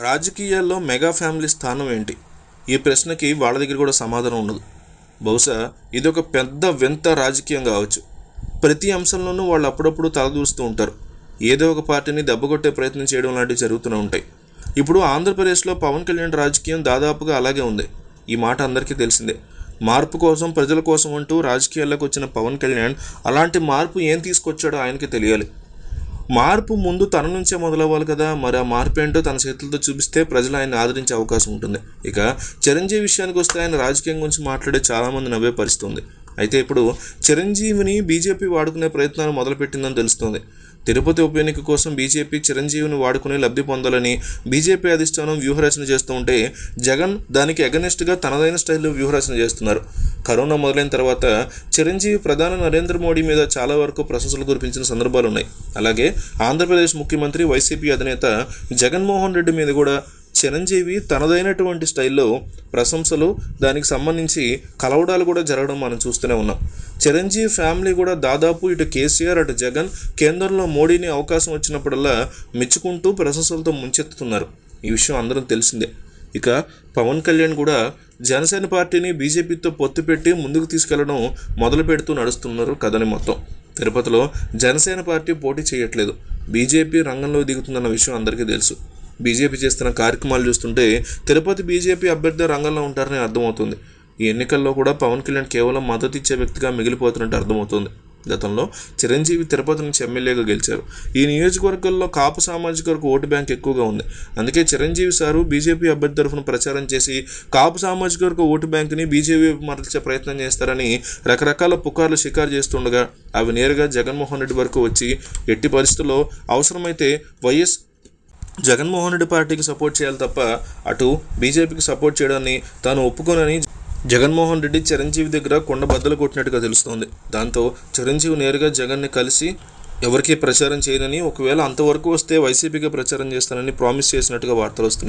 రాజకీయాల్లో mega family స్థానం ఏంటి? ఈ ప్రశ్నకి వాళ్ళ దగ్గర కూడా సమాధానం ఉండదు. బహుశా ఇది ఒక పెద్ద వింత రాజకీయం కావచ్చు. ప్రతి అంశంలోనూ వాళ్ళు అప్పుడప్పుడు తలదూరుస్తూ ఉంటారు. ఏదో ఒక పార్టీని దెబ్బకొట్టే ప్రయత్నం చేయడం లాంటివి జరుగుతూనే ఉంటాయి. ఇప్పుడు ఆంధ్రప్రదేశ్లో పవన్ కళ్యాణ్ రాజకీయం దాదాపుగా అలాగే ఉంది. ఈ మాట అందరికీ తెలిసిందే. మార్పు కోసం ప్రజల కోసం అంటూ రాజకీయాల్లోకి వచ్చిన పవన్ కళ్యాణ్ అలాంటి మార్పు ఏం తీసుకొచ్చాడో ఆయనకి తెలియాలి. మార్పు ముందు తన నుంచే మొదలవ్వాలి కదా. మరి ఆ మార్పు ఏంటో తన చేతులతో చూపిస్తే ప్రజలు ఆయన ఆదరించే అవకాశం ఉంటుంది. ఇక చిరంజీవి విషయానికి వస్తే ఆయన రాజకీయం గురించి మాట్లాడే చాలామంది నవ్వే పరిస్థితి ఉంది. అయితే ఇప్పుడు చిరంజీవిని బీజేపీ వాడుకునే ప్రయత్నాలు మొదలుపెట్టిందని తెలుస్తోంది. తిరుపతి ఉప ఎన్నిక కోసం బీజేపీ చిరంజీవిని వాడుకుని లబ్ధి పొందాలని బీజేపీ అధిష్టానం వ్యూహరచన చేస్తూ ఉంటే జగన్ దానికి ఎగనెస్ట్గా తనదైన స్టైల్లో వ్యూహరచన చేస్తున్నారు. కరోనా మొదలైన తర్వాత చిరంజీవి ప్రధాని నరేంద్ర మోడీ మీద చాలా వరకు ప్రశంసలు కురిపించిన సందర్భాలు ఉన్నాయి అలాగే ఆంధ్రప్రదేశ్ ముఖ్యమంత్రి వైసీపీ అధినేత జగన్మోహన్ రెడ్డి మీద కూడా చిరంజీవి తనదైనటువంటి స్టైల్లో ప్రశంసలు దానికి సంబంధించి కలవడాలు కూడా జరగడం మనం చూస్తూనే ఉన్నాం. చిరంజీవి ఫ్యామిలీ కూడా దాదాపు ఇటు కేసీఆర్ అటు జగన్ కేంద్రంలో మోడీని అవకాశం వచ్చినప్పుడల్లా మెచ్చుకుంటూ ప్రశంసలతో ముంచెత్తుతున్నారు. ఈ విషయం అందరం తెలిసిందే. ఇక పవన్ కళ్యాణ్ కూడా జనసేన పార్టీని బీజేపీతో పొత్తు పెట్టి ముందుకు తీసుకెళ్ళడం మొదలు పెడుతూ నడుస్తున్నారు కథని మొత్తం. తిరుపతిలో జనసేన పార్టీ పోటీ చేయట్లేదు. బీజేపీ రంగంలో దిగుతుందన్న విషయం అందరికీ తెలుసు. బీజేపీ చేస్తున్న కార్యక్రమాలు చూస్తుంటే తిరుపతి బీజేపీ అభ్యర్థి రంగంలో ఉంటారని అర్థమవుతుంది. ఈ ఎన్నికల్లో కూడా పవన్ కళ్యాణ్ కేవలం మద్దతు ఇచ్చే వ్యక్తిగా మిగిలిపోతున్నట్టు అర్థమవుతుంది. గతంలో చిరంజీవి తిరుపతి నుంచి ఎమ్మెల్యేగా గెలిచారు. ఈ నియోజకవర్గంలో కాపు సామాజిక వర్గ ఓటు బ్యాంక్ ఎక్కువగా ఉంది. అందుకే చిరంజీవి సారు బీజేపీ అభ్యర్థి తరఫున ప్రచారం చేసి కాపు సామాజిక వర్గ ఓటు బ్యాంకుని బీజేపీ మరల్చే ప్రయత్నం చేస్తారని రకరకాల పుకార్లు షికారు చేస్తుండగా అవి నేరుగా జగన్మోహన్ రెడ్డి వరకు వచ్చి ఎట్టి పరిస్థితుల్లో అవసరమైతే వైఎస్ జగన్మోహన్ రెడ్డి పార్టీకి సపోర్ట్ చేయాలి తప్ప అటు బీజేపీకి సపోర్ట్ చేయడాన్ని తాను ఒప్పుకోనని జగన్మోహన్ రెడ్డి చిరంజీవి దగ్గర కొండ బద్దలు కొట్టినట్టుగా తెలుస్తోంది. దాంతో చిరంజీవి నేరుగా జగన్ని కలిసి ఎవరికీ ప్రచారం చేయనని ఒకవేళ అంతవరకు వస్తే వైసీపీకి ప్రచారం చేస్తానని ప్రామిస్ చేసినట్టుగా వార్తలు వస్తున్నాయి.